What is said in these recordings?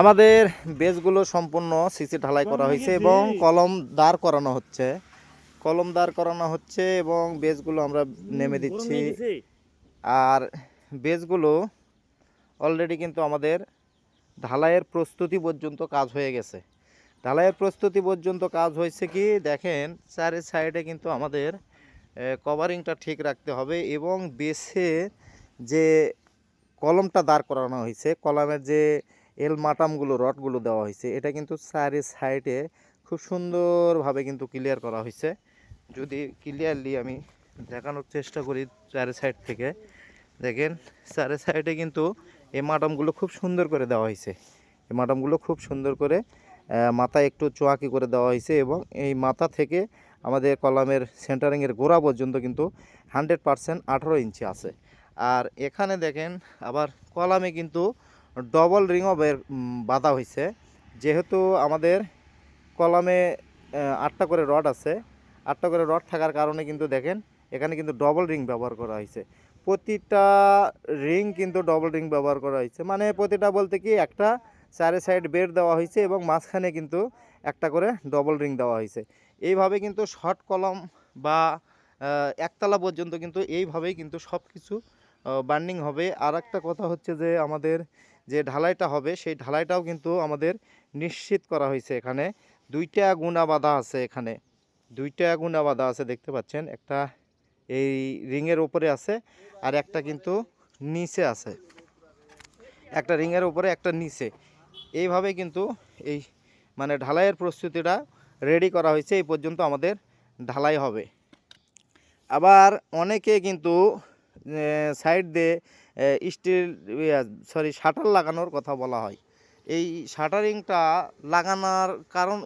আমাদের বেসগুলো সম্পূর্ণ সিসি ঢালাই করা হয়েছে এবং কলম দাঁড় করানো হচ্ছে। কলম দাঁড় করানো হচ্ছে এবং বেসগুলো আমরা নেমে দিচ্ছি। আর বেজগুলো অলরেডি কিন্তু আমাদের ঢালাইয়ের প্রস্তুতি পর্যন্ত কাজ হয়ে গেছে। ঢালাইয়ের প্রস্তুতি পর্যন্ত কাজ হয়েছে কি? দেখেন চারি সাইডে কিন্তু আমাদের কভারিংটা ঠিক রাখতে হবে এবং বেসে যে কলমটা দাঁড় করানো হয়েছে কলমের যে এল মাটামগুলো, রডগুলো দেওয়া হয়েছে। এটা কিন্তু চারি সাইডে খুব সুন্দরভাবে কিন্তু ক্লিয়ার করা হয়েছে। যদি ক্লিয়ারলি আমি দেখানোর চেষ্টা করি চারি সাইড থেকে, দেখেন চারি সাইডে কিন্তু এই মাটামগুলো খুব সুন্দর করে দেওয়া হয়েছে। এই মাটামগুলো খুব সুন্দর করে মাথায় একটু চোয়াকি করে দেওয়া হয়েছে এবং এই মাথা থেকে আমাদের কলামের সেন্টারিংয়ের গোড়া পর্যন্ত কিন্তু হান্ড্রেড পারসেন্ট আঠারো ইঞ্চি আছে। আর এখানে দেখেন আবার কলামে কিন্তু ডবল রিংও বের বাঁধা হয়েছে যেহেতু আমাদের কলামে আটটা করে রড আছে। আটটা করে রড থাকার কারণে কিন্তু দেখেন, এখানে কিন্তু ডবল রিং ব্যবহার করা হয়েছে প্রতিটা রিং কিন্তু ডবল রিং ব্যবহার করা হয়েছে মানে প্রতিটা বলতে কি, একটা চারে সাইড বেড দেওয়া হয়েছে এবং মাঝখানে কিন্তু একটা করে ডবল রিং দেওয়া হয়েছে এইভাবে কিন্তু শর্ট কলম বা একতলা পর্যন্ত কিন্তু এইভাবেই কিন্তু সব কিছু বার্নিং হবে। আর একটা কথা হচ্ছে যে আমাদের যে ঢালাইটা হবে, সেই ঢালাইটাও কিন্তু আমাদের নিশ্চিত করা হয়েছে এখানে। দুইটা গুণা বাঁধা আছে এখানে। দুইটা গুণা বাঁধা আছে, দেখতে পাচ্ছেন। একটা এই রিংয়ের ওপরে আছে আর একটা কিন্তু নিচে আছে। একটা রিংয়ের উপরে, একটা নিচে। এইভাবে কিন্তু এই মানে ঢালাইয়ের প্রস্তুতিটা রেডি করা হয়েছে। এই পর্যন্ত আমাদের ঢালাই হবে। আবার অনেকে কিন্তু সাইড দিয়ে স্টিল সরি, শাটার লাগানোর কথা বলা হয়। এই শাটারিংটা লাগানোর কারণ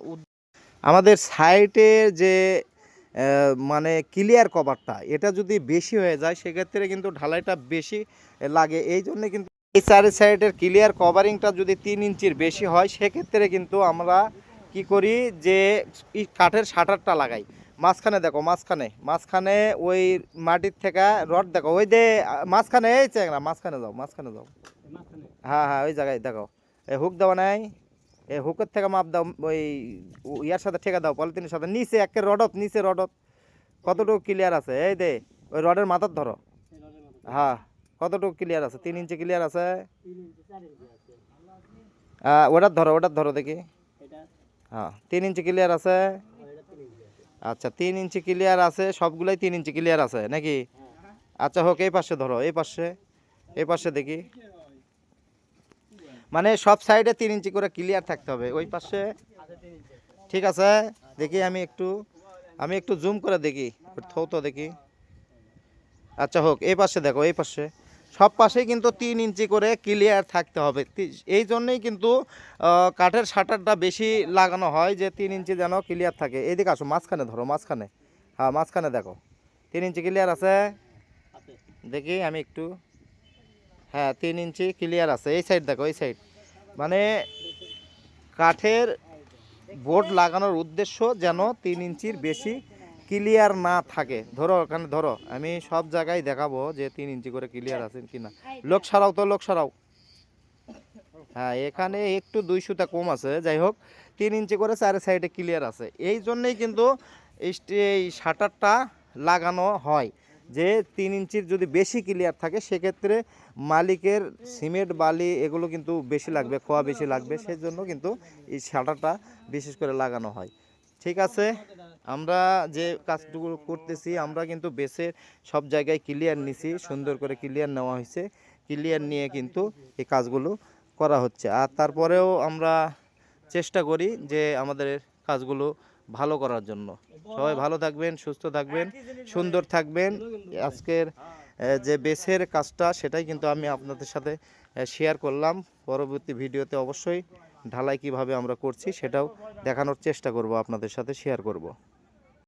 আমাদের সাইডের যে মানে ক্লিয়ার কভারটা, এটা যদি বেশি হয়ে যায়, সেক্ষেত্রে কিন্তু ঢালাইটা বেশি লাগে। এই জন্য কিন্তু এই চারি সাইডের ক্লিয়ার কভারিংটা যদি তিন ইঞ্চির বেশি হয়, সেক্ষেত্রে কিন্তু আমরা কি করি যে কাঠের শাটারটা লাগাই। মাঝখানে দেখো মাঝখানে মাঝখানে ওই মাটির থেকে রড দেখো ওই দে মাঝখানে এই চেংরা মাঝখানে যাও মাঝখানে যাও। হ্যাঁ হ্যাঁ ওই জায়গায় দেখো এই হুক দেওয়া নাই এই হুকের থেকে মাপ দাও ওই ইয়ার সাথে ঠেকা দাও পলিথিনের সাথে নিচে একের রডত নিচে রডত কতটুকু ক্লিয়ার আছে? এই দে ওই রডের মাথার ধরো। হ্যাঁ কতটুকু ক্লিয়ার আছে? তিন ইঞ্চি ক্লিয়ার আছে? আহ, ওটার ধরো ওটার ধরো দেখি। হ্যাঁ তিন ইঞ্চি ক্লিয়ার আছে? আচ্ছা তিন ইঞ্চি ক্লিয়ার আছে, সবগুলাই তিন ইঞ্চি ক্লিয়ার আছে, নাকি? আচ্ছা হোক, এই পাশে ধরো, এই পাশে এই পাশে দেখি। মানে সব সাইডে তিন ইঞ্চি করে ক্লিয়ার থাকতে হবে, ওই পাশে? ঠিক আছে, দেখি আমি একটু আমি একটু জুম করে দেখি, থৌ তো দেখি। আচ্ছা হোক, এই পাশে দেখো, এই পাশে। সব পাশেই কিন্তু তিন ইঞ্চি করে ক্লিয়ার থাকতে হবে। এই জন্যই কিন্তু কাঠের শাটারটা বেশি লাগানো হয় যে তিন ইঞ্চি যেন ক্লিয়ার থাকে। এইদিকে আসো, মাঝখানে ধরো, মাঝখানে। হ্যাঁ মাঝখানে দেখো। তিন ইঞ্চি ক্লিয়ার আছে? দেখি আমি একটু। হ্যাঁ তিন ইঞ্চি ক্লিয়ার আছে। এই সাইড দেখো, এই সাইড মানে কাঠের বোর্ড লাগানোর উদ্দেশ্য যেন তিন ইঞ্চির বেশি ক্লিয়ার না থাকে। ধরো ওখানে ধরো, আমি সব জায়গায় দেখাবো যে তিন ইঞ্চি করে ক্লিয়ার আছে কিনা। লোক সারাও তো, লোক সারাও। হ্যাঁ এখানে একটু দুই সুতা কম আছে। যাই হোক, তিন ইঞ্চি করে চারি সাইডে ক্লিয়ার আছে। এই জন্যই কিন্তু এই শাটারটা লাগানো হয়। যে তিন ইঞ্চির যদি বেশি ক্লিয়ার থাকে, সেক্ষেত্রে মালিকের সিমেন্ট, বালি এগুলো কিন্তু বেশি লাগবে, খোয়া বেশি লাগবে। সেই জন্য কিন্তু এই শাটারটা বিশেষ করে লাগানো হয়। ঠিক আছে? আমরা যে কাজটুকু করতেছি, আমরা কিন্তু বেসের সব জায়গায় ক্লিয়ার নিছি, সুন্দর করে ক্লিয়ার নেওয়া হয়েছে। ক্লিয়ার নিয়ে কিন্তু এই কাজগুলো করা হচ্ছে। আর তারপরেও আমরা চেষ্টা করি যে আমাদের কাজগুলো ভালো করার জন্য। সবাই ভালো থাকবেন, সুস্থ থাকবেন, সুন্দর থাকবেন। আজকের যে বেসের কাজটা, সেটাই কিন্তু আমি আপনাদের সাথে শেয়ার করলাম। পরবর্তী ভিডিওতে অবশ্যই ঢালাই কীভাবে আমরা করছি সেটাও দেখানোর চেষ্টা করব আপনাদের সাথে শেয়ার করব।